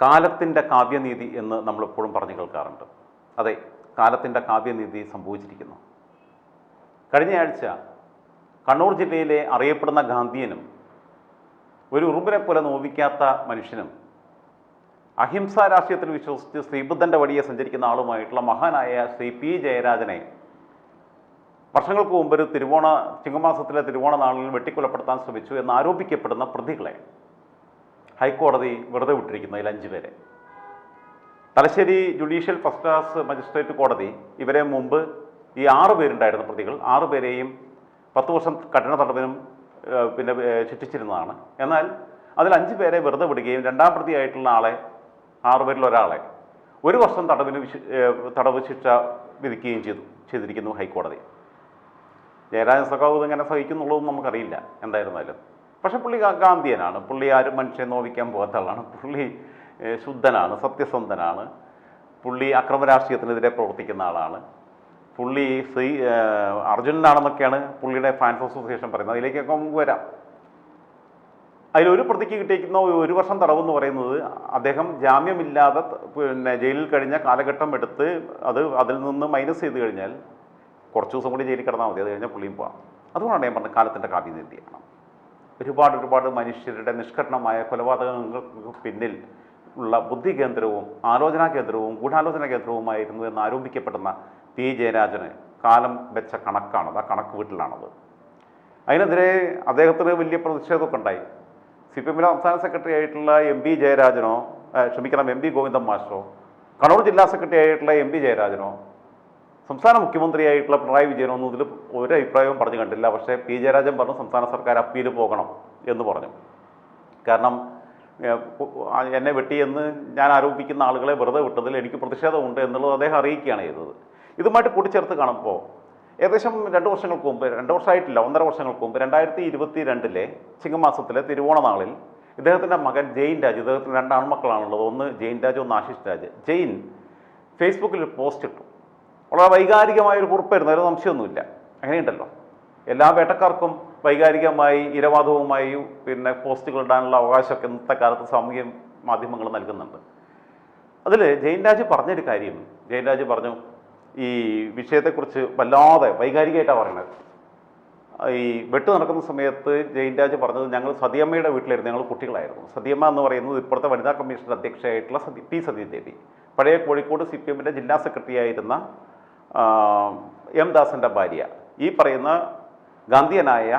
കാലത്തിന്റെ കാവ്യനീതി എന്ന് നമ്മളെപ്പോഴും പറഞ്ഞു കേൾക്കാറുണ്ട്. അതെ കാലത്തിന്റെ കാവ്യനീതി സംഭവിച്ചിരിക്കുന്നു. കഴിഞ്ഞയാഴ്ച കണ്ണൂർ ജില്ലയിലെ അറിയപ്പെടുന്ന ഗാന്ധിയനും ഒരു ഉറുമ്പിനെ പോലെ നോവിക്കാത്ത മനുഷ്യനും അഹിംസ രാഷ്ട്രീയത്തിൽ വിശ്വസിച്ച് ശ്രീബുദ്ധന്റെ വഴിയെ സഞ്ചരിക്കുന്ന ആളുമായിട്ടുള്ള മഹാനായ ശ്രീ പി ജയരാജനെ വർഷങ്ങൾക്ക് മുമ്പ് ഒരു തിരുവോണ ചിങ്ങമാസത്തിലെ തിരുവോണ നാളിൽ വെട്ടിക്കൊലപ്പെടുത്താൻ ശ്രമിച്ചു എന്ന് ആരോപിക്കപ്പെടുന്ന പ്രതികളെ ഹൈക്കോടതി വെറുതെ വിട്ടിരിക്കുന്നതിൽ അഞ്ച് പേരെ. Thalassery judicial first class magistrate കോടതി ഇവരെ മുമ്പ് ഈ ആറ് പേരുണ്ടായിരുന്ന പ്രതികൾ ആറ് പേരെയും പത്ത് വർഷം കഠിന തടവിനും പിന്നെ ശിക്ഷിച്ചിരുന്നതാണ്. എന്നാൽ അതിൽ അഞ്ച് പേരെ വെറുതെ വിടുകയും രണ്ടാം പ്രതിയായിട്ടുള്ള ആളെ ആറുപേരിൽ ഒരാളെ ഒരു വർഷം തടവിന് തടവ് ശിക്ഷ വിധിക്കുകയും ചെയ്തു ചെയ്തിരിക്കുന്നു ഹൈക്കോടതി. ജയരാജൻ സഖാവ് ഇതെങ്ങനെ സഹിക്കുന്നുള്ളതും നമുക്കറിയില്ല എന്തായിരുന്നാലും. പക്ഷെ പുള്ളി ഗാന്ധിയനാണ്. പുള്ളി ആരും മനുഷ്യനെ നോവിക്കാൻ പോകാത്ത ആളാണ് പുള്ളി ശുദ്ധനാണ് സത്യസന്ധനാണ്. പുള്ളി അക്രമരാഷ്ട്രീയത്തിനെതിരെ പ്രവർത്തിക്കുന്ന ആളാണ്. പുള്ളി ശ്രീ അർജുനനാണെന്നൊക്കെയാണ് പുള്ളിയുടെ ഫാൻസ് അസോസിയേഷൻ പറയുന്നത്. അതിലേക്കൊക്കെ നമുക്ക് വരാം. അതിലൊരു പ്രതിക്ക് കിട്ടിയിരിക്കുന്ന ഒരു വർഷം തടവ് എന്ന് പറയുന്നത് അദ്ദേഹം ജാമ്യമില്ലാതെ പിന്നെ ജയിലിൽ കഴിഞ്ഞ കാലഘട്ടം എടുത്ത് അത് അതിൽ നിന്ന് മൈനസ് ചെയ്ത് കഴിഞ്ഞാൽ കുറച്ച് ദിവസം കൂടി ജയിലിൽ കിടന്നാൽ മതി. അത് കഴിഞ്ഞാൽ പുള്ളിയും പോവാം. അതുകൊണ്ടാണ് ഞാൻ പറഞ്ഞത് കാലത്തിന്റെ കാവ്യനീതിയാണ് ഒരുപാട് ഒരുപാട് മനുഷ്യരുടെ നിഷ്കരണമായ കൊലപാതകങ്ങൾക്ക് പിന്നിൽ ഉള്ള ബുദ്ധി കേന്ദ്രവും ആലോചനാ കേന്ദ്രവും ഗൂഢാലോചന കേന്ദ്രവുമായിരുന്നു എന്ന് ആരോപിക്കപ്പെടുന്ന പി. ജയരാജന് കാലം വെച്ച കണക്കാണത് ആ കണക്ക് വീട്ടിലാണത്. അതിനെതിരെ അദ്ദേഹത്തിന് വലിയ പ്രതിഷേധമൊക്കെ ഉണ്ടായി. സി പി എമ്മിലെ സംസ്ഥാന സെക്രട്ടറി ആയിട്ടുള്ള എം പി ജയരാജനോ ക്ഷമിക്കണം എം പി ഗോവിന്ദൻ മാസ്റ്ററോ കണ്ണൂർ ജില്ലാ സെക്രട്ടറി ആയിട്ടുള്ള എം പി ജയരാജനോ സംസ്ഥാന മുഖ്യമന്ത്രിയായിട്ടുള്ള പിണറായി വിജയൻ ഒന്നും ഇതിൽ ഒരു അഭിപ്രായവും പറഞ്ഞു കണ്ടില്ല. പക്ഷേ പി ജയരാജൻ പറഞ്ഞു സംസ്ഥാന സർക്കാർ അപ്പീൽ പോകണം എന്ന് പറഞ്ഞു. കാരണം എന്നെ വെട്ടിയെന്ന് ഞാൻ ആരോപിക്കുന്ന ആളുകളെ വെറുതെ വിട്ടതിൽ എനിക്ക് പ്രതിഷേധമുണ്ട് എന്നുള്ളത് അദ്ദേഹം അറിയിക്കുകയാണ് ചെയ്തത്. ഇതുമായിട്ട് കൂട്ടിച്ചേർത്ത് കാണുമ്പോൾ ഏകദേശം രണ്ട് വർഷങ്ങൾക്ക് മുമ്പ് രണ്ട് വർഷമായിട്ടില്ല ഒന്നര വർഷങ്ങൾക്ക് മുമ്പ് രണ്ടായിരത്തി ഇരുപത്തി രണ്ടിലെ ചിങ്ങമാസത്തിലെ തിരുവോണനാളിൽ ഇദ്ദേഹത്തിന്റെ മകൻ ജെയിൻ രാജ് ഇദ്ദേഹത്തിന് രണ്ട് ആൺമക്കളാണുള്ളത്. ഒന്ന് ജെയിൻ രാജ് ഒന്ന് ആശിഷ് രാജ്. ജെയിൻ ഫേസ്ബുക്കിൽ പോസ്റ്റ് ഇട്ടു. വളരെ വൈകാരികമായ ഒരു കുറിപ്പായിരുന്നു. അതിൽ സംശയമൊന്നുമില്ല. അങ്ങനെയുണ്ടല്ലോ. എല്ലാ വേട്ടക്കാർക്കും വൈകാരികമായി ഇരവാദവുമായി പിന്നെ പോസ്റ്റുകൾ ഇടാനുള്ള അവകാശമൊക്കെ ഇന്നത്തെ കാലത്ത് സാമൂഹ്യ മാധ്യമങ്ങൾ നൽകുന്നുണ്ട്. അതിൽ ജയൻരാജ് പറഞ്ഞൊരു കാര്യം. ജയൻരാജ് പറഞ്ഞു ഈ വിഷയത്തെക്കുറിച്ച് വല്ലാതെ വൈകാരികമായിട്ടാണ് പറയുന്നത് ഈ വെട്ട് നടക്കുന്ന സമയത്ത് ജയൻരാജ് പറഞ്ഞത് ഞങ്ങൾ സതിയമ്മയുടെ വീട്ടിലായിരുന്നു. ഞങ്ങൾ കുട്ടികളായിരുന്നു. സതിയമ്മ എന്ന് പറയുന്നത് ഇപ്പോഴത്തെ വനിതാ കമ്മീഷന്റെ അധ്യക്ഷയായിട്ടുള്ള സതി പി സതീദേവി. പഴയ കോഴിക്കോട് സി പി എമ്മിന്റെ ജില്ലാ സെക്രട്ടറി ആയിരുന്ന എം ദാസിന്റെ ഭാര്യ. ഈ പറയുന്ന ഗാന്ധിയനായ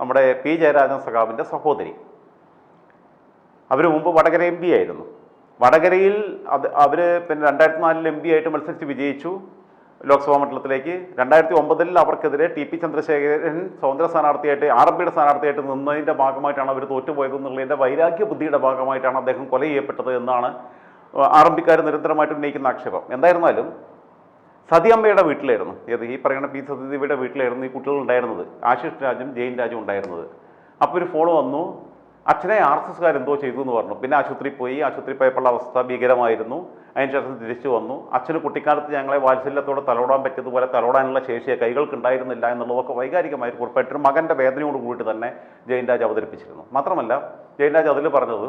നമ്മുടെ പി ജയരാജൻ സഖാവിന്റെ സഹോദരി. അവർ മുമ്പ് വടകര എം പി ആയിരുന്നു. വടകരയിൽ അത് അവർ പിന്നെ രണ്ടായിരത്തി നാലിൽ എം പി ആയിട്ട് മത്സരിച്ച് വിജയിച്ചു ലോക്സഭാ മണ്ഡലത്തിലേക്ക്. രണ്ടായിരത്തി ഒമ്പതിൽ അവർക്കെതിരെ ടി പി ചന്ദ്രശേഖരൻ സ്വതന്ത്ര സ്ഥാനാർത്ഥിയായിട്ട് ആർ എം പിയുടെ സ്ഥാനാർത്ഥിയായിട്ട് നിന്നതിന്റെ ഭാഗമായിട്ടാണ് അവർ തോറ്റുപോയത് എന്നുള്ളതിന്റെ വൈരാഗ്യ ബുദ്ധിയുടെ ഭാഗമായിട്ടാണ് അദ്ദേഹം കൊല ചെയ്യപ്പെട്ടത് എന്നാണ് ആർ എം പിക്കാർ നിരന്തരമായിട്ട് ഉന്നയിക്കുന്ന ആക്ഷേപം. എന്തായിരുന്നാലും സതിയമ്മയുടെ വീട്ടിലായിരുന്നു. ഏത് ഈ പറയുന്ന പി സതീദേവിയുടെ വീട്ടിലായിരുന്നു ഈ കുട്ടികൾ ഉണ്ടായിരുന്നത്. ആശിഷ് രാജും ജയിൻ രാജും ഉണ്ടായിരുന്നത്. അപ്പോൾ ഒരു ഫോൺ വന്നു. അച്ഛനെ ആർ എസ് എസ്കാർ എന്തോ ചെയ്തു എന്ന് പറഞ്ഞു. പിന്നെ ആശുപത്രിയിൽ പോയി. ആശുപത്രി പോയപ്പോഴുള്ള അവസ്ഥ ഭീകരമായിരുന്നു. അതിനുശേഷം തിരിച്ചു വന്നു. അച്ഛന് കുട്ടിക്കാലത്ത് ഞങ്ങളെ വാത്സല്യത്തോടെ തലോടാൻ പറ്റിയതുപോലെ തലോടാനുള്ള ശേഷിയെ കൈകൾക്ക് ഉണ്ടായിരുന്നില്ല എന്നുള്ളതൊക്കെ വൈകാരികമായി കുറിപ്പായിട്ടൊരു മകന്റെ വേദനയോട് കൂടിയിട്ട് തന്നെ ജെയിൻ രാജ് അവതരിപ്പിച്ചിരുന്നു. മാത്രമല്ല ജെയിൻ രാജ് അതിൽ പറഞ്ഞത്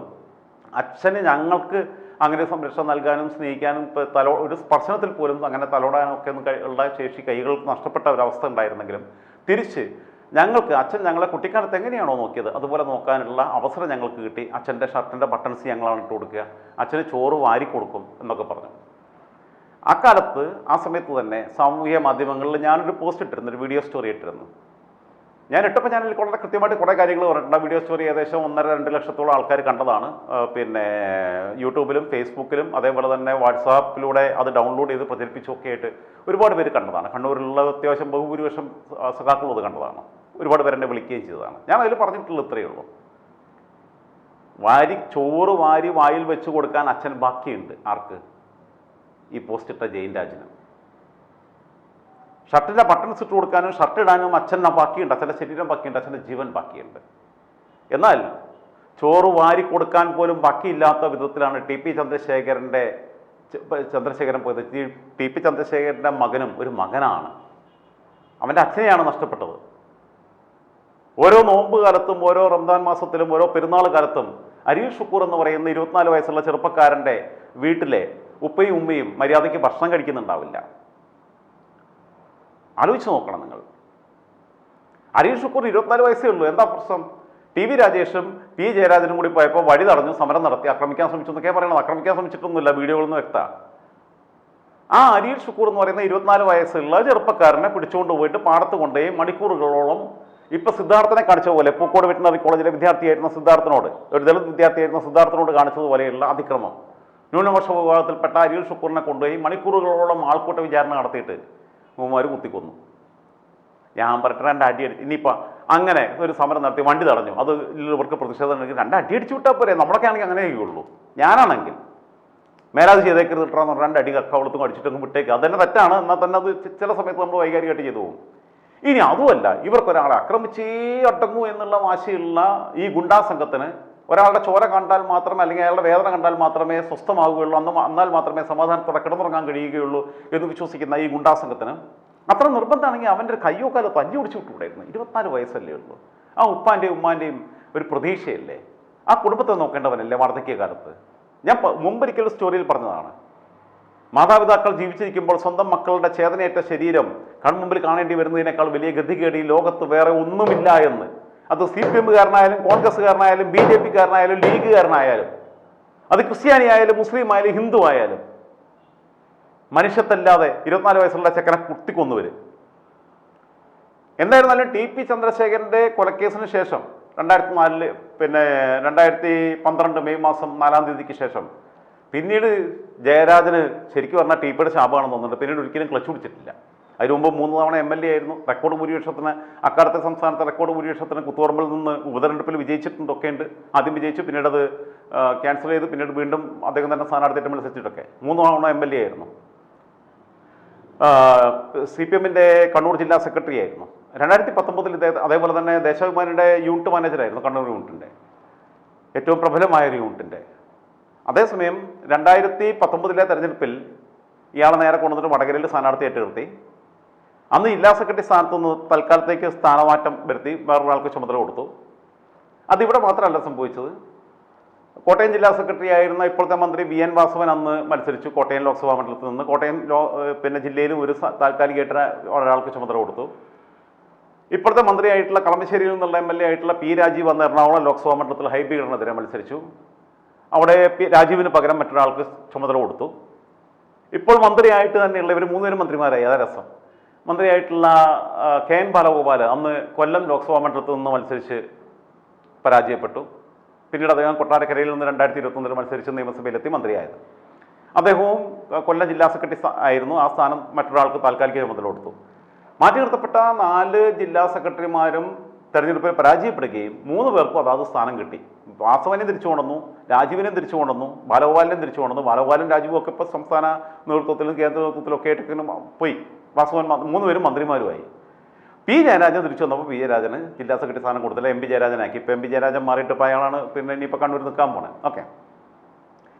അച്ഛന് ഞങ്ങൾക്ക് അങ്ങനെ സംരക്ഷണം നൽകാനും സ്നേഹിക്കാനും തലോ ഒരു സ്പർശനത്തിൽ പോലും അങ്ങനെ തലോടാനും ഒക്കെ ഉള്ള ശേഷി കൈകൾക്ക് നഷ്ടപ്പെട്ട ഒരവസ്ഥ ഉണ്ടായിരുന്നെങ്കിലും. തിരിച്ച് ഞങ്ങൾക്ക് അച്ഛൻ ഞങ്ങളെ കുട്ടിക്കാലത്ത് എങ്ങനെയാണോ നോക്കിയത്? അതുപോലെ നോക്കാനുള്ള അവസരം ഞങ്ങൾക്ക് കിട്ടി. അച്ഛന്റെ ഷർട്ടിന്റെ ബട്ടൺസ് ഞങ്ങളാണ് ഇട്ട് കൊടുക്കുക. അച്ഛന് ചോറ് വാരി കൊടുക്കും എന്നൊക്കെ പറഞ്ഞു. അക്കാലത്ത് ആ സമയത്ത് തന്നെ സാമൂഹിക മാധ്യമങ്ങളിൽ ഞാനൊരു പോസ്റ്റ് ഇട്ടിരുന്നു ഒരു വീഡിയോ സ്റ്റോറി ഇട്ടിരുന്നു. ഞാൻ ഇട്ടപ്പോൾ ചാനലിൽ വളരെ കൃത്യമായിട്ട് കുറേ കാര്യങ്ങൾ പറഞ്ഞിട്ടുണ്ട്. ആ വീഡിയോ സ്റ്റോറി ഏകദേശം ഒന്നര രണ്ട് ലക്ഷത്തോളം ആൾക്കാർ കണ്ടതാണ്. പിന്നെ യൂട്യൂബിലും ഫേസ്ബുക്കിലും അതേപോലെ തന്നെ വാട്സാപ്പിലൂടെ അത് ഡൗൺലോഡ് ചെയ്ത് പ്രചരിപ്പിച്ചൊക്കെ ആയിട്ട് ഒരുപാട് പേര് കണ്ടതാണ്. കണ്ണൂരിലുള്ള അത്യാവശ്യം ബഹുഭൂരിപക്ഷം സഖാക്കളും അത് കണ്ടതാണ്. ഒരുപാട് പേരെന്നെ വിളിക്കുകയും ചെയ്തതാണ്. ഞാൻ അതിൽ പറഞ്ഞിട്ടുള്ളത് ഇത്രയേ ഉള്ളൂ. വാരി ചോറ് വാരി വായിൽ വെച്ച് കൊടുക്കാൻ അച്ഛൻ ബാക്കിയുണ്ട്. ആർക്ക്? ഈ പോസ്റ്റിട്ട ജയിൻ രാജിന്. ഷർട്ടിന്റെ ബട്ടൺസ് ഇട്ട് കൊടുക്കാനും ഷർട്ട് ഇടാനും അച്ഛൻ ബാക്കിയുണ്ട്. അച്ഛന്റെ ശരീരം ബാക്കിയുണ്ട്. അച്ഛന്റെ ജീവൻ ബാക്കിയുണ്ട്. എന്നാൽ ചോറ് വാരി കൊടുക്കാൻ പോലും ബാക്കിയില്ലാത്ത വിധത്തിലാണ് ടി പി ചന്ദ്രശേഖരന്റെ ചന്ദ്രശേഖരൻ പോയത്. ടി പി ചന്ദ്രശേഖരന്റെ മകനും ഒരു മകനാണ്. അവന്റെ അച്ഛനെയാണ് നഷ്ടപ്പെട്ടത്. ഓരോ നോമ്പ് കാലത്തും ഓരോ റംദാൻ മാസത്തിലും ഓരോ പെരുന്നാൾ കാലത്തും അരിൽ ഷുക്കൂർ എന്ന് പറയുന്ന ഇരുപത്തിനാല് വയസ്സുള്ള ചെറുപ്പക്കാരന്റെ വീട്ടിലെ ഉപ്പയും ഉമ്മയും മര്യാദയ്ക്ക് ഭക്ഷണം കഴിക്കുന്നുണ്ടാവില്ല. ആലോചിച്ച് നോക്കണം നിങ്ങൾ. അരീഷ് ഷുക്കൂർ ഇരുപത്തിനാല് വയസ്സേ ഉള്ളൂ. എന്താ പ്രശ്നം? ടി വി രാജേഷും പി ജയരാജനും കൂടി പോയപ്പോൾ വഴി തടഞ്ഞു സമരം നടത്തി ആക്രമിക്കാൻ ശ്രമിച്ചു എന്നൊക്കെ പറയണം ആക്രമിക്കാൻ ശ്രമിച്ചിട്ടൊന്നുമില്ല വീഡിയോകളൊന്നും വ്യക്ത. ആ അരിൽ ഷുക്കൂർ എന്ന് പറയുന്ന ഇരുപത്തിനാല് വയസ്സുള്ള ചെറുപ്പക്കാരനെ പിടിച്ചുകൊണ്ട് പോയിട്ട് പാടത്ത് കൊണ്ടുപോയി മണിക്കൂറുകളോളം ഇപ്പൊ സിദ്ധാർത്ഥനെ കാണിച്ച പോലെ പൂക്കോട് വെറ്റിനറി കോളേജിലെ വിദ്യാർത്ഥിയായിരുന്ന സിദ്ധാർത്ഥനോട് ഒരു ദളിത് വിദ്യാർത്ഥിയായിരുന്ന സിദ്ധാർത്ഥനോട് കാണിച്ചതുപോലെയുള്ള അതിക്രമം. ന്യൂനപക്ഷ വിഭാഗത്തിൽപ്പെട്ട അരിൽ ഷുക്കൂറിനെ കൊണ്ടുപോയി മണിക്കൂറുകളോളം ആൾക്കൂട്ട വിചാരണ നടത്തിയിട്ട് ഉമ്മമാർ കുത്തിക്കൊന്നു. ഞാൻ പറഞ്ഞിട്ട് രണ്ട് അടി ഇനിയിപ്പോൾ അങ്ങനെ ഒരു സമരം നടത്തി വണ്ടി തടഞ്ഞു. അത് ഇവർക്ക് പ്രതിഷേധം ഉണ്ടെങ്കിൽ അടി അടിച്ചു വിട്ടാൽ പോരെ. നമ്മളൊക്കെ ആണെങ്കിൽ അങ്ങനെ ചെയ്യുള്ളൂ. ഞാനാണെങ്കിൽ. മേലാത് ചെയ്തേക്കരുത് ഇട്ടാന്ന് പറഞ്ഞാൽ രണ്ട് അടി കവളത്തും അടിച്ചിട്ടൊന്നും വിട്ടേക്ക്. അത് തന്നെ തെറ്റാണ്. എന്നാൽ തന്നെ അത് ചില സമയത്ത് നമ്മൾ വൈകാരികമായിട്ട് ചെയ്തു പോകും. ഇനി അതുമല്ല ഇവർക്കൊരാളെ ആക്രമിച്ചേ അടങ്ങൂ എന്നുള്ള വാശിയുള്ള ഈ ഗുണ്ടാ സംഘത്തിന് ഒരാളുടെ ചോര കണ്ടാൽ മാത്രമേ അല്ലെങ്കിൽ അയാളുടെ വേദന കണ്ടാൽ മാത്രമേ സ്വസ്ഥമാവുകയുള്ളൂ. അന്ന് എന്നാൽ മാത്രമേ സമാധാനത്തോടെ കിടന്നുറങ്ങാൻ കഴിയുകയുള്ളൂ എന്ന് വിശ്വസിക്കുന്ന ഈ ഗുണ്ടാസംഘത്തിന് അത്ര നിർബന്ധമാണെങ്കിൽ അവന്റെ ഒരു കയ്യോ കാലോ തല്ലി ഒടിച്ചു വിട്ടുകൂടായിരുന്നു. ഇരുപത്തിനാല് വയസ്സല്ലേ ഉള്ളൂ. ആ ഉപ്പാന്റെയും ഉമ്മാന്റെയും ഒരു പ്രതീക്ഷയല്ലേ? ആ കുടുംബത്തെ നോക്കേണ്ടവനല്ലേ വാർദ്ധക്യകാലത്ത് ഞാൻ മുമ്പൊരിക്കൽ സ്റ്റോറിയിൽ പറഞ്ഞതാണ്. മാതാപിതാക്കൾ ജീവിച്ചിരിക്കുമ്പോൾ സ്വന്തം മക്കളുടെ ചേതനയേറ്റ ശരീരം കൺമുമ്പിൽ കാണേണ്ടി വരുന്നതിനേക്കാൾ വലിയ ഗതികേടി ലോകത്ത് വേറെ ഒന്നുമില്ല എന്ന്. അത് സി പി എമ്മുകാരനായാലും കോൺഗ്രസ്സുകാരനായാലും ബി ജെ പിക്കാരനായാലും ലീഗുകാരനായാലും അത് ക്രിസ്ത്യാനി ആയാലും മുസ്ലിം ആയാലും ഹിന്ദു ആയാലും മനുഷ്യത്തല്ലാതെ ഇരുപത്തിനാല് വയസ്സുള്ള ചെക്കനെ കുത്തിക്കൊന്നുവരും. എന്തായിരുന്നാലും ടി പി ചന്ദ്രശേഖരന്റെ കൊലക്കേസിന് ശേഷം രണ്ടായിരത്തി നാലിൽ പിന്നെ രണ്ടായിരത്തി പന്ത്രണ്ട് മെയ് മാസം നാലാം തീയതിക്ക് ശേഷം പിന്നീട് ജയരാജന് ശരിക്കും പറഞ്ഞാൽ ടി പിയുടെ ശാപമാണെന്ന് തോന്നുന്നുണ്ട്. പിന്നീട് ഒരിക്കലും ക്ലച്ച് പിടിച്ചിട്ടില്ല. അതിനു മുമ്പ് മൂന്ന് തവണ എം എൽ എ ആയിരുന്നു. റെക്കോർഡ് ഭൂരിപക്ഷത്തിന് അക്കാലത്തെ സംസ്ഥാനത്തെ റെക്കോർഡ് ഭൂരിപക്ഷത്തിന് കുത്തുപറമ്പിൽ നിന്ന് ഉപതെരഞ്ഞെടുപ്പിൽ വിജയിച്ചിട്ടുണ്ടൊക്കെ ഉണ്ട്. ആദ്യം വിജയിച്ചു പിന്നീട് അത് ക്യാൻസൽ ചെയ്ത് പിന്നീട് വീണ്ടും അദ്ദേഹം തന്നെ സ്ഥാനാർത്ഥിയായിട്ട് മത്സരിച്ചിട്ടൊക്കെ മൂന്ന് തവണ എം എൽ എ ആയിരുന്നു. സി പി എമ്മിന്റെ കണ്ണൂർ ജില്ലാ സെക്രട്ടറി ആയിരുന്നു. രണ്ടായിരത്തി പത്തൊമ്പതിൽ ഇദ്ദേഹം അതേപോലെ തന്നെ ദേശാഭിമാനിയുടെ യൂണിറ്റ് മാനേജറായിരുന്നു കണ്ണൂർ യൂണിറ്റിന്റെ ഏറ്റവും പ്രബലമായ ഒരു യൂണിറ്റിന്റെ അതേസമയം രണ്ടായിരത്തി പത്തൊമ്പതിലെ തെരഞ്ഞെടുപ്പിൽ ഇയാളെ നേരെ കൊണ്ടുവന്നിട്ട് വടകരയിൽ സ്ഥാനാർത്ഥിയായിട്ട് നിർത്തി. അന്ന് ജില്ലാ സെക്രട്ടറി സ്ഥാനത്തു നിന്ന് തൽക്കാലത്തേക്ക് സ്ഥാനമാറ്റം വരുത്തി വേറൊരാൾക്ക് ചുമതല കൊടുത്തു. അതിവിടെ മാത്രമല്ല സംഭവിച്ചത്. കോട്ടയം ജില്ലാ സെക്രട്ടറി ആയിരുന്ന ഇപ്പോഴത്തെ മന്ത്രി വി എൻ വാസവൻ അന്ന് മത്സരിച്ചു കോട്ടയം ലോക്സഭാ മണ്ഡലത്തിൽ നിന്ന്. കോട്ടയം പിന്നെ ജില്ലയിലും ഒരു താൽക്കാലികമായിട്ട് ഒരാൾക്ക് ചുമതല കൊടുത്തു. ഇപ്പോഴത്തെ മന്ത്രിയായിട്ടുള്ള കളമശ്ശേരിയിൽ നിന്നുള്ള എം എൽ എ ആയിട്ടുള്ള പി രാജീവ് അന്ന് എറണാകുളം ലോക്സഭാ മണ്ഡലത്തിൽ ഹൈബീഡിനെതിരെ മത്സരിച്ചു. അവിടെ പി രാജീവിന് പകരം മറ്റൊരാൾക്ക് ചുമതല കൊടുത്തു. ഇപ്പോൾ മന്ത്രിയായിട്ട് തന്നെയുള്ള ഇവർ മൂന്നുപേരും മന്ത്രിമാരായി. അതാ രസം. മന്ത്രിയായിട്ടുള്ള കെ എൻ ബാലഗോപാൽ അന്ന് കൊല്ലം ലോക്സഭാ മണ്ഡലത്തിൽ നിന്ന് മത്സരിച്ച് പരാജയപ്പെട്ടു. പിന്നീട് അദ്ദേഹം കൊട്ടാരക്കരയിൽ നിന്ന് രണ്ടായിരത്തി ഇരുപത്തൊന്നിൽ മത്സരിച്ച് നിയമസഭയിലെത്തി മന്ത്രിയായത്. അദ്ദേഹവും കൊല്ലം ജില്ലാ സെക്രട്ടറി ആയിരുന്നു. ആ സ്ഥാനം മറ്റൊരാൾക്ക് താൽക്കാലിക ചുമതല കൊടുത്തു. മാറ്റി നിർത്തപ്പെട്ട നാല് ജില്ലാ സെക്രട്ടറിമാരും തെരഞ്ഞെടുപ്പിൽ പരാജയപ്പെടുകയും മൂന്ന് പേർക്കും അതാത് സ്ഥാനം കിട്ടി. വാസവനെ തിരിച്ചു കൊണ്ടുവന്നു രാജീവിനെ തിരിച്ചു കൊണ്ടുവന്നു ബാലഗോപാലിനെ തിരിച്ചു കൊണ്ടുവന്നു. ബാലഗോപാലും രാജീവും ഒക്കെ ഇപ്പോൾ സംസ്ഥാന നേതൃത്വത്തിലും കേന്ദ്ര നേതൃത്വത്തിലും ഒക്കെ ആയിട്ട് പോയി. വാസവൻ മൂന്ന് പേരും മന്ത്രിമാരുമായി. പി ജയരാജൻ തിരിച്ചു വന്നപ്പോൾ പി ജയരാജന് ജില്ലാ സെക്രട്ടറി സ്ഥാനം കൊടുത്തില്ല. എം പി ജയരാജനാക്കി. ഇപ്പോൾ എം പി ജയരാജൻ മാറിയിട്ട് ഇപ്പോൾ അയാളാണ് പിന്നെ ഇനിയിപ്പോൾ കണ്ണൂർ നിൽക്കാൻ പോണേ. ഓക്കെ.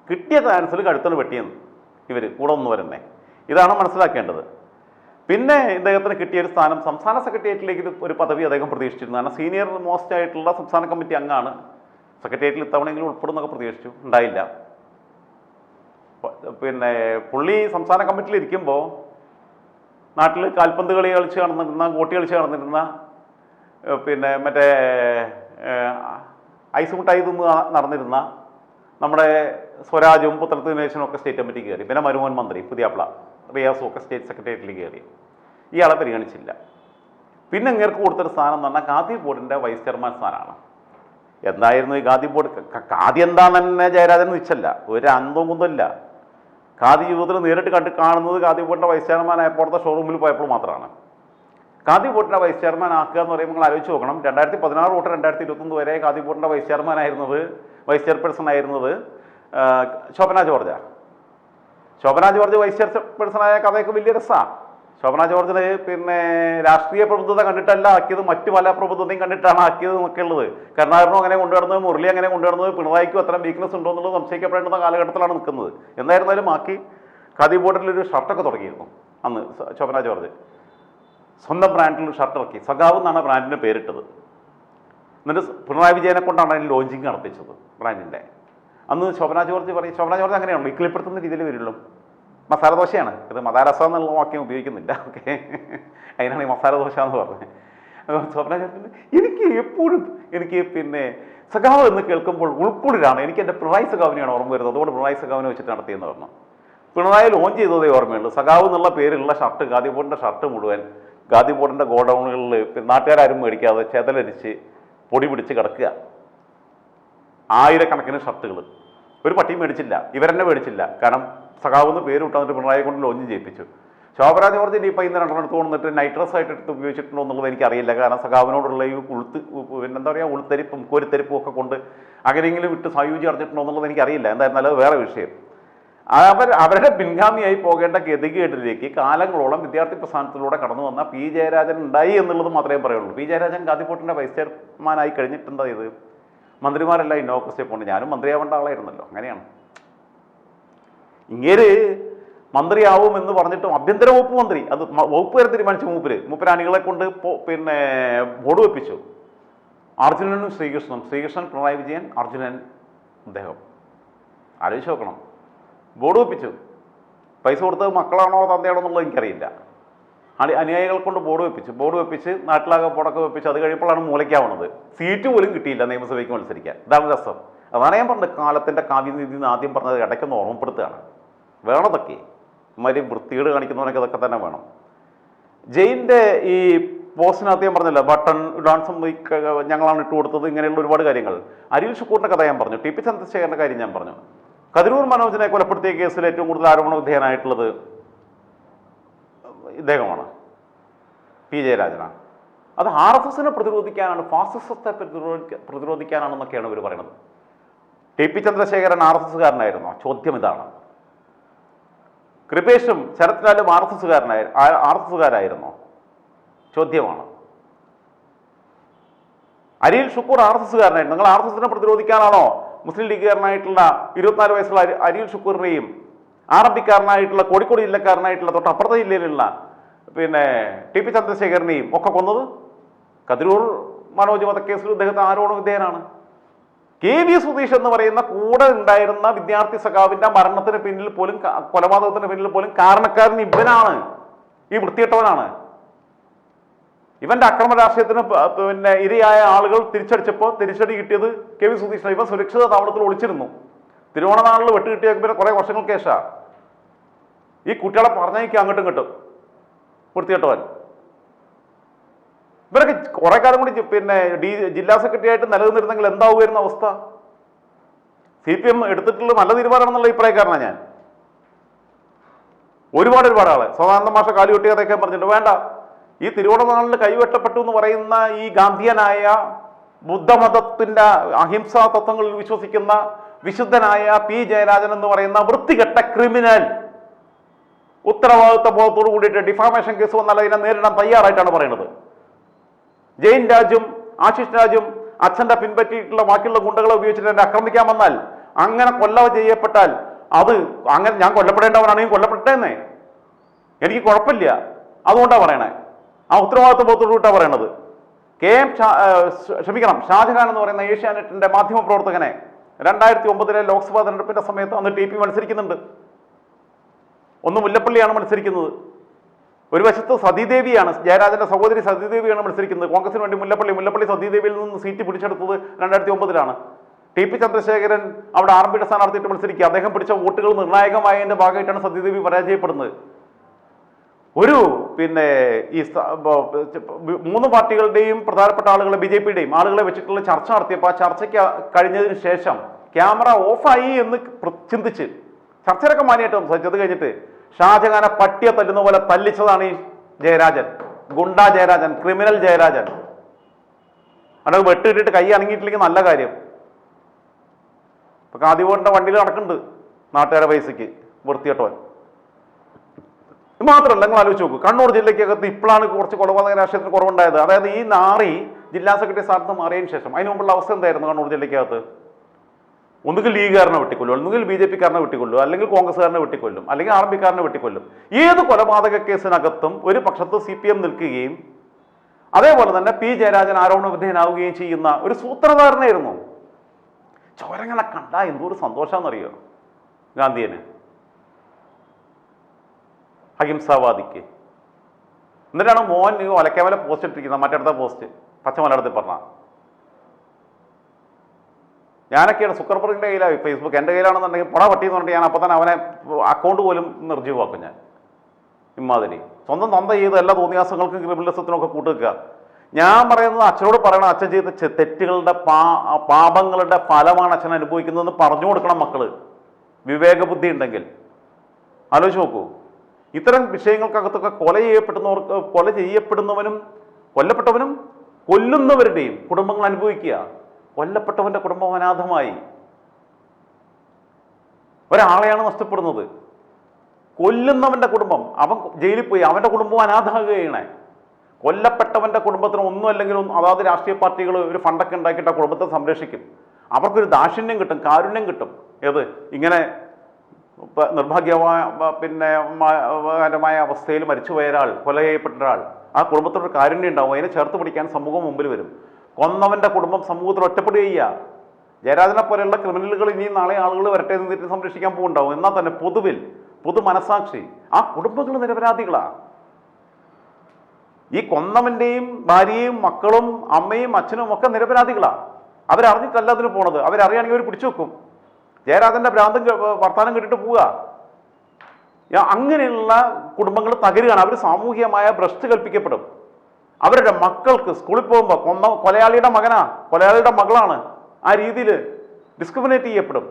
കിട്ടിയ ചാൻസിൽ കഴുത്തിന് വെട്ടിയെന്ന് ഇവർ കൂടെ ഒന്ന് വരുന്നത് ഇതാണ് മനസ്സിലാക്കേണ്ടത്. പിന്നെ ഇദ്ദേഹത്തിന് കിട്ടിയ ഒരു സ്ഥാനം സംസ്ഥാന സെക്രട്ടേറിയറ്റിലേക്ക് ഒരു പദവി അദ്ദേഹം പ്രതീക്ഷിച്ചിരുന്നു. കാരണം സീനിയർ മോസ്റ്റ് ആയിട്ടുള്ള സംസ്ഥാന കമ്മിറ്റി അംഗമാണ്. സെക്രട്ടേറിയറ്റിൽ ഇത്തവണയെങ്കിലും ഉൾപ്പെടുന്നൊക്കെ പ്രതീക്ഷിച്ചു. ഉണ്ടായില്ല. പിന്നെ പുള്ളി സംസ്ഥാന കമ്മിറ്റിയിൽ ഇരിക്കുമ്പോൾ നാട്ടിൽ കാൽപന്ത് കളി കളിച്ച് നടന്നിരുന്ന ഗോട്ടി കളിച്ച് നടന്നിരുന്ന പിന്നെ മറ്റേ ഐസ് മുട്ടായി തിന്ന് നടന്നിരുന്ന നമ്മുടെ സ്വരാജും പുത്രത്ത് ദിനേശനും ഒക്കെ സ്റ്റേറ്റ് കമ്മിറ്റി കയറി. പിന്നെ മരുമോൻ മന്ത്രി പുതിയാപ്ല റിയാസും ഒക്കെ സ്റ്റേറ്റ് സെക്രട്ടേറിയറ്റിൽ കയറി. ഇയാളെ പരിഗണിച്ചില്ല. പിന്നെ ഇങ്ങേർക്ക് കൊടുത്തൊരു സ്ഥാനം എന്ന് പറഞ്ഞാൽ ഖാദി ബോർഡിന്റെ വൈസ് ചെയർമാൻ സ്ഥാനമാണ് എന്തായിരുന്നു ഈ ഖാദി ബോർഡ്? ഖാദി എന്താണെന്ന് തന്നെ ജയരാജൻ നിശ്ചല്ല ഒരു അന്തവും കുന്തമില്ല ഖാദി ജീവിതത്തിൽ നേരിട്ട് കണ്ട് കാണുന്നത് ഖാദി ബോട്ടിന്റെ വൈസ് ചെയർമാൻ ആയപ്പോഴത്തെ ഷോറൂമിൽ പോയപ്പോൾ മാത്രമാണ്. ഖാദി ബോട്ടിന്റെ വൈസ് ചെയർമാൻ ആക്കുക എന്ന് പറയുമ്പോൾ നിങ്ങൾ ആലോചിച്ച് നോക്കണം. രണ്ടായിരത്തി പതിനാറ് തൊട്ട് രണ്ടായിരത്തി ഇരുപത്തൊന്ന് വരെ ഖാദി ബോട്ടിന്റെ വൈസ് ചെയർമാൻ ആയിരുന്നത് വൈസ് ചെയർപേഴ്സൺ ആയിരുന്നത് Shobhana George. Shobhana George vice ചെയർപേഴ്സണായ കഥയൊക്കെ വലിയ രസമാണ് ശോഭന ജോർജിന് പിന്നെ രാഷ്ട്രീയ പ്രബുദ്ധത കണ്ടിട്ടല്ല ആക്കിയത് മറ്റു പല പ്രബുദ്ധതയും കണ്ടിട്ടാണ് ആക്കിയത് എന്നൊക്കെ ഉള്ളത്. കരുണാകരനും അങ്ങനെ കൊണ്ടുവരുന്നത് മുരളി അങ്ങനെ കൊണ്ടുവരുന്നത് പിണറായിക്കും അത്തരം വീക്ക്നെസ് ഉണ്ടോ എന്നുള്ളത് സംശയിക്കപ്പെടേണ്ടുന്ന കാലഘട്ടത്തിലാണ് നിൽക്കുന്നത്. എന്തായിരുന്നാലും ആക്കി ഖാദി ബോർഡിൽ ഒരു ഷർട്ടൊക്കെ തുടങ്ങിയിരുന്നു അന്ന് ശോഭന ജോർജ്. സ്വന്തം ബ്രാൻഡിൽ ഒരു ഷർട്ട് ഇറക്കി. സഖാവ് എന്നാണ് ബ്രാൻഡിന് പേരിട്ടത്. എന്നിട്ട് പിണറായി വിജയനെ കൊണ്ടാണ് അതിന് ലോഞ്ചിങ് നടത്തിച്ചത് ബ്രാൻഡിന്റെ അന്ന് ശോഭന ജോർജ് പറയും ശോഭന ജോർജ് അങ്ങനെയാണല്ലോ ഇക്കിളിപ്പെടുത്തുന്ന രീതിയിൽ വരുള്ളൂ. മസാല ദോശയാണ്. ഇത് മദാരസ എന്നുള്ള വാക്യം ഉപയോഗിക്കുന്നില്ല. ഓക്കെ. അതിനാണ് ഈ മസാല ദോശ എന്ന് പറഞ്ഞത്. അപ്പോൾ സ്വപ്ന ചേട്ടൻ എനിക്ക് എപ്പോഴും എനിക്ക് പിന്നെ സഖാവ് എന്ന് കേൾക്കുമ്പോൾ ഉൾക്കുളിരാണ് എനിക്ക് എന്റെ പിണറായി സഖാവിനെയാണ് ഓർമ്മ വരുന്നത്. അതുകൊണ്ട് പിണറായി സഖാവിനെ വെച്ചിട്ട് നടത്തിയെന്ന് പറഞ്ഞു. പിണറായി ലോഞ്ച് ചെയ്തതേ ഓർമ്മയുള്ളൂ. സഖാവ് എന്നുള്ള പേരിലുള്ള ഷർട്ട് ഗാദിബോർഡിന്റെ ഷർട്ട് മുഴുവൻ ഗാദിബോർഡിന്റെ ഗോഡൗണുകളിൽ നാട്ടുകാരും മേടിക്കാതെ ചെതലരിച്ച് പൊടി പിടിച്ച് കിടക്കുക. ആയിരക്കണക്കിന് ഷർട്ടുകൾ. ഒരു പട്ടിയും മേടിച്ചില്ല. ഇവരെന്നെ മേടിച്ചില്ല. കാരണം സഖാവെന്ന് പേര് വിട്ടാന്നിട്ട് പിണറായി കൊണ്ട് ലോഞ്ച് ചെയ്യിപ്പിച്ചു ശോഭരാ ജോർജിന്റെ ഇപ്പം ഇന്ന് രണ്ടെണ്ണം എടുത്ത് കൊണ്ടിട്ട് നൈട്രസ് ആയിട്ട് എടുത്ത് ഉപയോഗിച്ചിട്ടുണ്ടോ എന്നുള്ളത് എനിക്കറിയില്ല. കാരണം സഖാവിനോടുള്ള ഈ ഉളുത്ത് പിന്നെന്താ പറയുക ഉളുത്തരിപ്പും കോരിത്തരിപ്പും ഒക്കെ കൊണ്ട് അങ്ങനെയെങ്കിലും വിട്ട് സായുജി അറിഞ്ഞിട്ടുണ്ടോ എന്നുള്ളത് എനിക്കറിയില്ല. എന്തായിരുന്നാലും അത് വേറെ വിഷയം. അവർ അവരുടെ പിൻഗാമിയായി പോകേണ്ട ഗതികേടിലേക്ക് കാലങ്ങളോളം വിദ്യാർത്ഥി പ്രസ്ഥാനത്തിലൂടെ കടന്നു വന്ന പി ജയരാജൻ ഉണ്ടായി എന്നുള്ളത് മാത്രമേ പറയുള്ളൂ. പി ജയരാജൻ ഗാന്ധിപോട്ടിന്റെ വൈസ് ചെയർമാനായി കഴിഞ്ഞിട്ടുണ്ടായത് മന്ത്രിമാരെല്ലാം ഇന്നോക്ക പോകുന്നുണ്ട് ഞാനും മന്ത്രിയാവേണ്ട ആളായിരുന്നല്ലോ. അങ്ങനെയാണ്. ഇങ്ങേര് മന്ത്രിയാവും എന്ന് പറഞ്ഞിട്ടും ആഭ്യന്തര വകുപ്പ് മന്ത്രി അത് വകുപ്പ് വരെ തീരുമാനിച്ചു മൂപ്പര് മൂപ്പരാണികളെ കൊണ്ട് പിന്നെ ബോർഡ് വെപ്പിച്ചു. അർജുനനും ശ്രീകൃഷ്ണനും ശ്രീകൃഷ്ണൻ പിണറായി വിജയൻ അർജുനൻ അദ്ദേഹം. ആലോചിച്ച് നോക്കണം. ബോർഡ് വെപ്പിച്ചു. പൈസ കൊടുത്തത് മക്കളാണോ തന്തയാണോ എന്നുള്ളത് എനിക്കറിയില്ല. അണി അനുയായികൾ കൊണ്ട് ബോർഡ് വെപ്പിച്ചു. ബോർഡ് വെപ്പിച്ച് നാട്ടിലാകെ ബോർഡൊക്കെ വെപ്പിച്ച് അത് കഴിയുമ്പോഴാണ് മൂലയ്ക്കാവുന്നത് സീറ്റ് പോലും കിട്ടിയില്ല നിയമസഭയ്ക്ക് മത്സരിക്കാൻ. ഇതാണ് രസം. അതാണ് ഞാൻ പറഞ്ഞത്. കാലത്തിന്റെ കാവ്യനീതി എന്ന് ആദ്യം പറഞ്ഞത് ഇടയ്ക്കൊന്ന് ഓർമ്മപ്പെടുത്തുകയാണ്. വേണതൊക്കെ. ഇമാതിരി വൃത്തികേട് കാണിക്കുന്നവനൊക്കെ അതൊക്കെ തന്നെ വേണം. ജെയിന്റെ ഈ പോസ്റ്റിനകത്ത് ഞാൻ പറഞ്ഞല്ലോ ബട്ടൺ ഡാൻസും ഞങ്ങളാണ് ഇട്ട് കൊടുത്തത് ഇങ്ങനെയുള്ള ഒരുപാട് കാര്യങ്ങൾ. അരിൽ ഷുക്കൂറിന്റെ കഥ ഞാൻ പറഞ്ഞു ടി പി ചന്ദ്രശേഖരന്റെ കാര്യം ഞാൻ പറഞ്ഞു. കതിരൂർ മനോജിനെ കൊലപ്പെടുത്തിയ കേസിൽ ഏറ്റവും കൂടുതൽ ആരോപണ വിധേയനായിട്ടുള്ളത് ഇദ്ദേഹമാണ് പി ജയരാജനാണ്. അത് ആർ എസ് എസിനെ പ്രതിരോധിക്കാനാണ് ഫാസിസത്തെ പ്രതിരോധിക്ക പ്രതിരോധിക്കാനാണെന്നൊക്കെയാണ് ഇവർ പറയുന്നത്. T P Chandrasekharan R S എസ്സുകാരനായിരുന്നോ ചോദ്യം ഇതാണ്. കൃപേഷും ശരത് ലാലും ആർ എസ് എസ്സുകാരനായി ആർ എസ് എസ്സുകാരായിരുന്നോ? ചോദ്യമാണ്. അരിയിൽ ഷുക്കൂർ ആർ എസ് എസ്സുകാരനായിരുന്നു നിങ്ങൾ ആർ എസ് എസിനെ പ്രതിരോധിക്കാനാണോ? മുസ്ലിം ലീഗുകാരനായിട്ടുള്ള ഇരുപത്തിനാല് വയസ്സുള്ള അരി- അരിയിൽ ഷുക്കൂറിനെയും ആർ എം പിക്കാരനായിട്ടുള്ള കോഴിക്കോട് ജില്ലക്കാരനായിട്ടുള്ള തൊട്ടപ്പുറത്തെ ജില്ലയിലുള്ള പിന്നെ ടി പി ചന്ദ്രശേഖരനെയും ഒക്കെ കൊന്നത്? കതിരൂർ മനോജ് വധക്കേസിൽ ഇദ്ദേഹത്തെ ആരോടും വിധേയനാണ് കെ വി സുധീഷ് എന്ന് പറയുന്ന കൂടെ ഉണ്ടായിരുന്ന വിദ്യാർത്ഥി സഖാവിന്റെ മരണത്തിന് പിന്നിൽ പോലും കൊലപാതകത്തിന് പിന്നിൽ പോലും കാരണക്കാരൻ ഇവനാണ്. ഈ വൃത്തിയിട്ടവനാണ് ഇവന്റെ അക്രമ രാഷ്ട്രീയത്തിന് പിന്നെ ഇരയായ ആളുകൾ തിരിച്ചടിച്ചപ്പോൾ തിരിച്ചടി കിട്ടിയത് കെ വി സുധീഷ് ഇവൻ സുരക്ഷിത താവളത്തിൽ ഒളിച്ചിരുന്നു. തിരുവോണനാളിൽ വെട്ട് കിട്ടിയ പിന്നെ കുറെ വർഷങ്ങൾക്ക് ശേഷമാണ്. ഈ കുട്ടികളെ പറഞ്ഞേക്ക് അങ്ങോട്ടും ഇങ്ങോട്ടും വൃത്തികെട്ടവൻ. ഇവരൊക്കെ കുറെ കാലം കൂടി പിന്നെ ഡി ജില്ലാ സെക്രട്ടറി ആയിട്ട് നിലനിന്നിരുന്നെങ്കിൽ എന്താവുമായിരുന്ന അവസ്ഥ? സി പി എം എടുത്തിട്ടുള്ള നല്ല തീരുമാനമാണെന്നുള്ള അഭിപ്രായക്കാരനാണ് ഞാൻ. ഒരുപാട് ഒരുപാട് ആളെ. സദാനന്ദ മാഷ കാലുകെട്ടി കഥയൊക്കെ പറഞ്ഞിട്ടുണ്ട്. വേണ്ട. ഈ തിരുവോണനാളിൽ കൈവെട്ടപ്പെട്ടു എന്ന് പറയുന്ന ഈ ഗാന്ധിയനായ ബുദ്ധമതത്തിന്റെ അഹിംസാ തത്വങ്ങളിൽ വിശ്വസിക്കുന്ന വിശുദ്ധനായ പി ജയരാജൻ എന്ന് പറയുന്ന വൃത്തികെട്ട ക്രിമിനൽ ഉത്തരവാദിത്വ ബോധത്തോടു കൂടിയിട്ട് ഡിഫാമേഷൻ കേസ് വന്നാൽ അതിനെ നേരിടാൻ തയ്യാറായിട്ടാണ് പറയുന്നത്. ജെയിൻ രാജും ആശിഷ് രാജും അച്ഛന്റെ പിൻപറ്റിയിട്ടുള്ള ബാക്കിയുള്ള ഗുണ്ടകളെ ഉപയോഗിച്ചിട്ട് എന്നെ ആക്രമിക്കാൻ വന്നാൽ അങ്ങനെ കൊല്ല ചെയ്യപ്പെട്ടാൽ അത് അങ്ങനെ ഞാൻ കൊല്ലപ്പെടേണ്ടവനാണെങ്കിൽ കൊല്ലപ്പെട്ടേന്നേ എനിക്ക് കുഴപ്പമില്ല. അതുകൊണ്ടാണ് പറയണേ. ആ ഉത്തരവാദിത്വ ബോധത്തോടുകൂട്ടാ പറയണത്. കെ എം ക്ഷമിക്കണം. ഷാജഹാൻ എന്ന് പറയുന്ന ഏഷ്യാനെറ്റിന്റെ മാധ്യമ പ്രവർത്തകനെ രണ്ടായിരത്തി ഒമ്പതിലെ ലോക്സഭാ തെരഞ്ഞെടുപ്പിന്റെ സമയത്ത് അന്ന് ടി പി മത്സരിക്കുന്നുണ്ട്. ഒന്ന് മുല്ലപ്പള്ളിയാണ് മത്സരിക്കുന്നത്. ഒരു വശത്ത് സതീദേവിയാണ് ജയരാജന്റെ സഹോദരി സതീദേവിയാണ് മത്സരിക്കുന്നത്. കോൺഗ്രസിന് വേണ്ടി മുല്ലപ്പള്ളി മുല്ലപ്പള്ളി സതീദേവിയിൽ നിന്ന് സീറ്റ് പിടിച്ചെടുത്തത് രണ്ടായിരത്തി ഒമ്പതിലാണ് ടി പി ചന്ദ്രശേഖരൻ അവിടെ ആർ പിയുടെ സ്ഥാനാർത്ഥിയിട്ട് മത്സരിക്കുക. അദ്ദേഹം പിടിച്ച വോട്ടുകൾ നിർണായകമായതിന്റെ ഭാഗമായിട്ടാണ് സതീദേവി പരാജയപ്പെടുന്നത്. ഒരു പിന്നെ ഈ മൂന്ന് പാർട്ടികളുടെയും പ്രധാനപ്പെട്ട ആളുകളെ ബി ജെ പിയുടെയും ആളുകളെ വെച്ചിട്ടുള്ള ചർച്ച നടത്തിയപ്പോൾ ആ ചർച്ചയ്ക്ക് കഴിഞ്ഞതിന് ശേഷം ക്യാമറ ഓഫായി എന്ന് ചിന്തിച്ച് ചർച്ചയിലൊക്കെ മാനിയായിട്ട് സംസാരിച്ചത് കഴിഞ്ഞിട്ട് ഷാജഹാനെ പട്ടിയെ തല്ലുന്ന പോലെ തല്ലിച്ചതാണ് ഈ ജയരാജൻ. ഗുണ്ട ജയരാജൻ ക്രിമിനൽ ജയരാജൻ. അവിടെ വെട്ടിട്ടിട്ട് കൈ അനങ്ങിയിട്ടില്ലെങ്കിൽ നല്ല കാര്യം. ഇപ്പൊ കാതിപോറിന്റെ വണ്ടിയിൽ നടക്കുന്നുണ്ട് നാട്ടുകാരെ പൈസക്ക് വൃത്തികെട്ടവൻ. ഇത് മാത്രമല്ല നിങ്ങൾ ആലോചിച്ച് നോക്കൂ. കണ്ണൂർ ജില്ലയ്ക്കകത്ത് ഇപ്പോഴാണ് കുറച്ച് കൊലപാതക രാഷ്ട്രീയത്തിന് കുറവുണ്ടായത്. അതായത് ഈ നാറി ജില്ലാ സെക്രട്ടറി സ്ഥാനത്ത് മാറിയതിന് ശേഷം. അതിന് മുമ്പുള്ള അവസ്ഥ എന്തായിരുന്നു കണ്ണൂർ ജില്ലയ്ക്കകത്ത്? ഒന്നുകിൽ ലീഗുകാരനെ വെട്ടിക്കൊല്ലും ഒന്നുകിൽ ബി ജെ പിക്കാരനെ വെട്ടിക്കൊല്ലും അല്ലെങ്കിൽ കോൺഗ്രസ്സുകാരനെ വെട്ടിക്കൊല്ലും അല്ലെങ്കിൽ ആർ പിക്കാരനെ വെട്ടിക്കൊല്ലും. ഏത് കൊലപാതക കേസിനകത്തും ഒരു പക്ഷത്ത് സി പി എം നിൽക്കുകയും അതേപോലെ തന്നെ പി ജയരാജൻ ആരോപണ വിധേയനാവുകയും ചെയ്യുന്ന ഒരു സൂത്രധാരനായിരുന്നു. ചോരങ്ങനെ കണ്ട എന്തോ ഒരു സന്തോഷമാണെന്നറിയോ ഗാന്ധിയന്? അഹിംസാവാദിക്ക്. എന്നിട്ടാണ് മോൻ ഒലക്കേമല പോസ്റ്റ് ഇട്ടിരിക്കുന്നത് മറ്റടുത്ത പോസ്റ്റ് പച്ച മലയാളത്തിൽ പറഞ്ഞ. ഞാനൊക്കെയാണ് സുക്കർബർഗിന്റെ കയ്യിലായി ഫേസ്ബുക്ക് എന്റെ കയ്യിലാണെന്നുണ്ടെങ്കിൽ പുറ പട്ടിയെന്ന് പറഞ്ഞിട്ട് ഞാൻ അപ്പോൾ തന്നെ അവനെ അക്കൗണ്ട് പോലും നിർജീവാക്കും ഞാൻ. ഇമാതിരി സ്വന്തം തന്ത ചെയ്ത് എല്ലാ തോന്നിയാസങ്ങൾക്കും ക്രിമിനലിസത്തിനും ഒക്കെ കൂട്ടുവെക്കുക. ഞാൻ പറയുന്നത് അച്ഛനോട് പറയണം അച്ഛൻ ചെയ്ത തെറ്റുകളുടെ പാ പാപങ്ങളുടെ ഫലമാണ് അച്ഛൻ അനുഭവിക്കുന്നതെന്ന് പറഞ്ഞു കൊടുക്കണം മക്കൾ വിവേകബുദ്ധി ഉണ്ടെങ്കിൽ. ആലോചിച്ച് നോക്കൂ. ഇത്തരം വിഷയങ്ങൾക്കകത്തൊക്കെ കൊല ചെയ്യപ്പെടുന്നവർക്ക് കൊല ചെയ്യപ്പെടുന്നവനും കൊല്ലപ്പെട്ടവനും കൊല്ലുന്നവരുടെയും കുടുംബങ്ങൾ അനുഭവിക്കുക. കൊല്ലപ്പെട്ടവന്റെ കുടുംബം അനാഥമായി ഒരാളെയാണ് നഷ്ടപ്പെടുന്നത്. കൊല്ലുന്നവന്റെ കുടുംബം അവൻ ജയിലിൽ പോയി അവന്റെ കുടുംബം അനാഥാകുകയാണ് കൊല്ലപ്പെട്ടവന്റെ കുടുംബത്തിന് ഒന്നും അല്ലെങ്കിൽ ഒന്നും അതാത് രാഷ്ട്രീയ പാർട്ടികൾ ഒരു ഫണ്ടൊക്കെ ഉണ്ടാക്കിയിട്ട് ആ കുടുംബത്തെ സംരക്ഷിക്കും. അവർക്കൊരു ദാക്ഷിണ്യം കിട്ടും കാരുണ്യം കിട്ടും. ഏത്? ഇങ്ങനെ നിർഭാഗ്യമായ പിന്നെ മായ അവസ്ഥയിൽ മരിച്ചുപോയ ഒരാൾ കൊല ചെയ്യപ്പെട്ട ഒരാൾ ആ കുടുംബത്തിനൊരു കാരുണ്യം ഉണ്ടാവും. അതിനെ ചേർത്ത് പിടിക്കാൻ സമൂഹം മുമ്പിൽ വരും. കൊന്നവന്റെ കുടുംബം സമൂഹത്തിൽ ഒറ്റപ്പെടുകയ്യ ജയരാജനെ പോലെയുള്ള ക്രിമിനലുകൾ ഇനിയും നാളെ ആളുകൾ വരട്ടെ നിന്നിട്ട് സംരക്ഷിക്കാൻ പോകുന്നുണ്ടാവും. എന്നാൽ തന്നെ പൊതുവിൽ പൊതു മനസാക്ഷി ആ കുടുംബങ്ങൾ നിരപരാധികളാണ് ഈ കൊന്നവന്റെയും ഭാര്യയും മക്കളും അമ്മയും അച്ഛനും ഒക്കെ നിരപരാധികളാണ് അവരറിഞ്ഞിട്ടല്ല അതിന് പോണത്. അവരറിയാണെങ്കിൽ അവർ പിടിച്ചു വെക്കും. ജയരാജന്റെ ഭ്രാന്തം വർത്തമാനം കേട്ടിട്ട് പോവുക. അങ്ങനെയുള്ള കുടുംബങ്ങൾ തകരുകയാണ്. അവർ സാമൂഹികമായ ഭ്രഷ്ട് കൽപ്പിക്കപ്പെടും. അവരുടെ മക്കൾക്ക് സ്കൂളിൽ പോകുമ്പോൾ കൊന്ന കൊലയാളിയുടെ മകനാ കൊലയാളിയുടെ മകളാണ്. ആ രീതിയിൽ ഡിസ്ക്രിമിനേറ്റ് ചെയ്യപ്പെടും.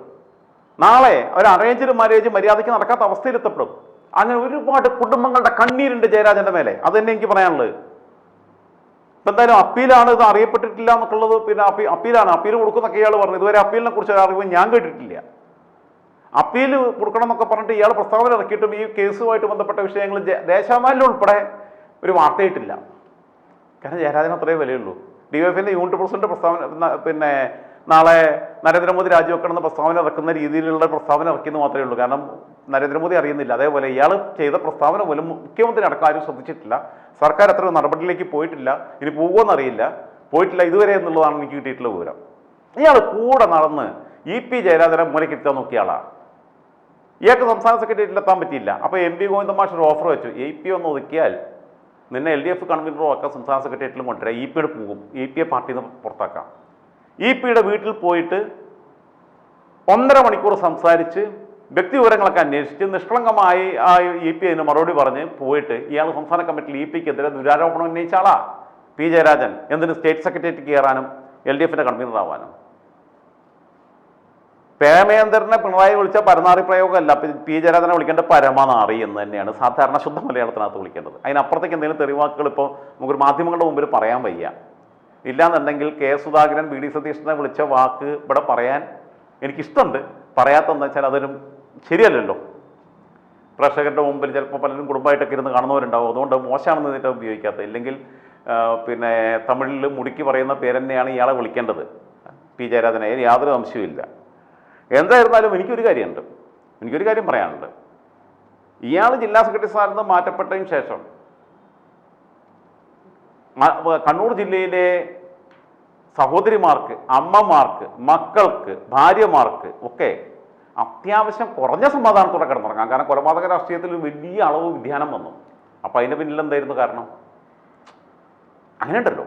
നാളെ ഒരു അറേഞ്ച്ഡ് മാരേജ് മര്യാദയ്ക്ക് നടക്കാത്ത അവസ്ഥയിലെത്തപ്പെടും. അങ്ങനെ ഒരുപാട് കുടുംബങ്ങളുടെ കണ്ണീരുണ്ട് ജയരാജന്റെ മേലെ. അത് തന്നെ എനിക്ക് പറയാനുള്ളത്. ഇപ്പൊ എന്തായാലും അപ്പീലാണ് ഇത് അറിയപ്പെട്ടിട്ടില്ല എന്നൊക്കെയുള്ളത് പിന്നെ അപ്പീ അപ്പീലാണ്. അപ്പീൽ കൊടുക്കുന്നൊക്കെ ഇയാൾ പറഞ്ഞു. ഇതുവരെ അപ്പീലിനെ കുറിച്ച് അറിവ് ഞാൻ കേട്ടിട്ടില്ല. അപ്പീൽ കൊടുക്കണം എന്നൊക്കെ പറഞ്ഞിട്ട് ഇയാൾ പ്രസ്താവന ഇറക്കിയിട്ടും ഈ കേസുമായിട്ട് ബന്ധപ്പെട്ട വിഷയങ്ങൾ ദേശാമാലിൽ ഉൾപ്പെടെ ഒരു വാർത്തയിട്ടില്ല കാരണം ജയരാജന് അത്രേ വിലയുള്ളൂ. ഡി വൈ എഫിന്റെ യൂണിറ്റ് പ്രസിഡന്റ് പ്രസ്താവന പിന്നെ നാളെ നരേന്ദ്രമോദി രാജിവെക്കണമെന്ന പ്രസ്താവന ഇറക്കുന്ന രീതിയിലുള്ള പ്രസ്താവന ഇറക്കിയെന്ന് മാത്രമേ ഉള്ളൂ. കാരണം നരേന്ദ്രമോദി അറിയുന്നില്ല. അതേപോലെ ഇയാൾ ചെയ്ത പ്രസ്താവന പോലും മുഖ്യമന്ത്രി അടക്കം ആരും ശ്രദ്ധിച്ചിട്ടില്ല. സർക്കാർ അത്ര നടപടിയിലേക്ക് പോയിട്ടില്ല. ഇനി പോകുമോന്ന് അറിയില്ല പോയിട്ടില്ല ഇതുവരെ എന്നുള്ളതാണ് എനിക്ക് കിട്ടിയിട്ടുള്ള വിവരം. ഇയാൾ കൂടെ നടന്ന് ഇ പി ജയരാജനെ മൂലക്കിരുത്താൻ നോക്കിയ ആളാണ് ഇയാൾക്ക് സംസ്ഥാന സെക്രട്ടേറിയറ്റിൽ എത്താൻ പറ്റിയില്ല. അപ്പോൾ എം പി ഗോവിന്ദമാഷ് ഒരു ഓഫർ വെച്ചു. എ പി ഒന്ന് ഒതുക്കിയാൽ നിന്നെ എൽ ഡി എഫ് കൺവീനറും ആക്കാം സംസ്ഥാന സെക്രട്ടേറിയറ്റിലും കൊണ്ടുവരാം. ഇ പിയുടെ പോകും. ഇ പിയെ പാർട്ടിയിൽ നിന്ന് പുറത്താക്കാം. ഇ പിയുടെ വീട്ടിൽ പോയിട്ട് ഒന്നര മണിക്കൂർ സംസാരിച്ച് വ്യക്തി വിവരങ്ങളൊക്കെ അന്വേഷിച്ച് നിഷ്കളങ്കമായി ആ ഇ പി അതിന് മറുപടി പറഞ്ഞ് പോയിട്ട് ഇയാൾ സംസ്ഥാന കമ്മിറ്റിയിൽ ഇ പിക്കെതിരെ ദുരാരോപണം ഉന്നയിച്ച ആളാ. പി ജയരാജൻ. എന്തിന് സ്റ്റേറ്റ് സെക്രട്ടേറിയറ്റ് കയറാനും എൽ ഡി എഫിന്റെ കൺവീനർ ആവാനും പ്രേമേന്ദ്രനെ പിണറായി വിളിച്ച പരനാറി പ്രയോഗമല്ല. പി- ജയരാജനെ വിളിക്കേണ്ട പരമനാറി എന്ന് തന്നെയാണ് സാധാരണ ശുദ്ധ മലയാളത്തിനകത്ത് വിളിക്കേണ്ടത്. അതിനപ്പുറത്തേക്ക് എന്തെങ്കിലും തെളിവാക്കുകൾ ഇപ്പോൾ നമുക്കൊരു മാധ്യമങ്ങളുടെ മുമ്പിൽ പറയാൻ വയ്യ. ഇല്ലാന്നുണ്ടെങ്കിൽ കെ സുധാകരൻ ബി ഡി സതീഷിനെ വിളിച്ച വാക്ക് ഇവിടെ പറയാൻ എനിക്കിഷ്ടമുണ്ട്. പറയാത്തതെന്ന് വെച്ചാൽ അതൊരു ശരിയല്ലല്ലോ. പ്രേക്ഷകരുടെ മുമ്പിൽ ചിലപ്പോൾ പലരും കുടുംബമായിട്ടൊക്കെ ഇരുന്ന് കാണുന്നവരുണ്ടാവും. അതുകൊണ്ട് മോശമാണെന്ന് ഇതിന്റെ ഉപയോഗിക്കാത്തത് ഇല്ലെങ്കിൽ പിന്നെ തമിഴിൽ മുടുക്കി പറയുന്ന പേരെന്നെയാണ് ഇയാളെ വിളിക്കേണ്ടത്. പി ജയരാജനെ. യാതൊരു സംശയവുമില്ല. എന്തായിരുന്നാലും എനിക്കൊരു കാര്യമുണ്ട്. എനിക്കൊരു കാര്യം പറയാനുണ്ട്. ഇയാൾ ജില്ലാ സെക്രട്ടറി സ്ഥാനത്ത് നിന്ന് മാറ്റപ്പെട്ടതിന് ശേഷം കണ്ണൂർ ജില്ലയിലെ സഹോദരിമാർക്ക് അമ്മമാർക്ക് മക്കൾക്ക് ഭാര്യമാർക്ക് ഒക്കെ അത്യാവശ്യം കുറഞ്ഞ സമാധാനത്തോടെ കിടന്നുറങ്ങാം. കാരണം കൊലപാതക രാഷ്ട്രീയത്തിൽ വലിയ അളവ് വ്യതിയാനം വന്നു. അപ്പം അതിന്റെ പിന്നിൽ എന്തായിരുന്നു കാരണം? അങ്ങനെ ഉണ്ടല്ലോ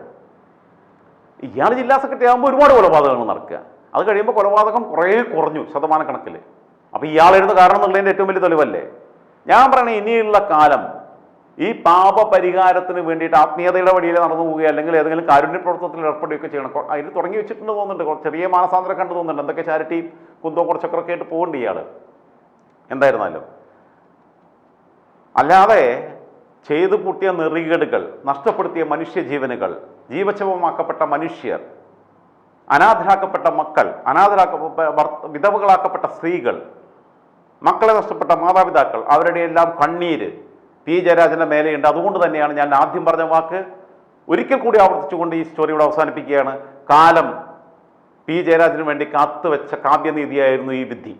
ഇയാൾ ജില്ലാ സെക്രട്ടറി ആകുമ്പോൾ ഒരുപാട് കൊലപാതകങ്ങൾ നടക്കുക. അത് കഴിയുമ്പോൾ കൊലപാതകം കുറേ കുറഞ്ഞു ശതമാന ശതമാനക്കണക്കിൽ അപ്പോൾ എഴുതുന്ന കാരണം എന്നുള്ളതിന്റെ ഏറ്റവും വലിയ തെളിവല്ലേ? ഞാൻ പറയണേ ഇനിയുള്ള കാലം ഈ പാപ പരിഹാരത്തിന് വേണ്ടിയിട്ട് ആത്മീയതയുടെ വഴിയിൽ നടന്നു പോവുക അല്ലെങ്കിൽ ഏതെങ്കിലും കാരുണ്യ പ്രവർത്തനത്തിൽ ഏർപ്പെടുകയൊക്കെ ചെയ്യണം. അതിന് തുടങ്ങി വെച്ചിട്ടുണ്ട് തോന്നുന്നുണ്ട്. ചെറിയ മാനസാന്തരം കണ്ടു തോന്നുന്നുണ്ട്. എന്തൊക്കെ ചാരിറ്റി കുന്തോ കുറച്ചൊക്കെ ആയിട്ട് പോകുന്നുണ്ട് ഇയാൾ എന്തായിരുന്നാലും. അല്ലാതെ ചെയ്തു പൂട്ടിയ നെറികേടുകൾ നഷ്ടപ്പെടുത്തിയ മനുഷ്യജീവനുകൾ ജീവശവമാക്കപ്പെട്ട മനുഷ്യർ അനാഥരാക്കപ്പെട്ട മക്കൾ അനാഥരാക്ക വിധവകളാക്കപ്പെട്ട സ്ത്രീകൾ മക്കളെ നഷ്ടപ്പെട്ട മാതാപിതാക്കൾ അവരുടെ എല്ലാം കണ്ണീര് പി. ജയരാജന്റെ മേലെയുണ്ട്. അതുകൊണ്ട് തന്നെയാണ് ഞാൻ ആദ്യം പറഞ്ഞ വാക്ക്. ഒരിക്കൽ കൂടി ആവർത്തിച്ചുകൊണ്ട് ഈ സ്റ്റോറി ഇവിടെ അവസാനിപ്പിക്കുകയാണ്. കാലം പി. ജയരാജന് വേണ്ടി കാത്തുവെച്ച കാവ്യനീതിയായിരുന്നു ഈ വിധി.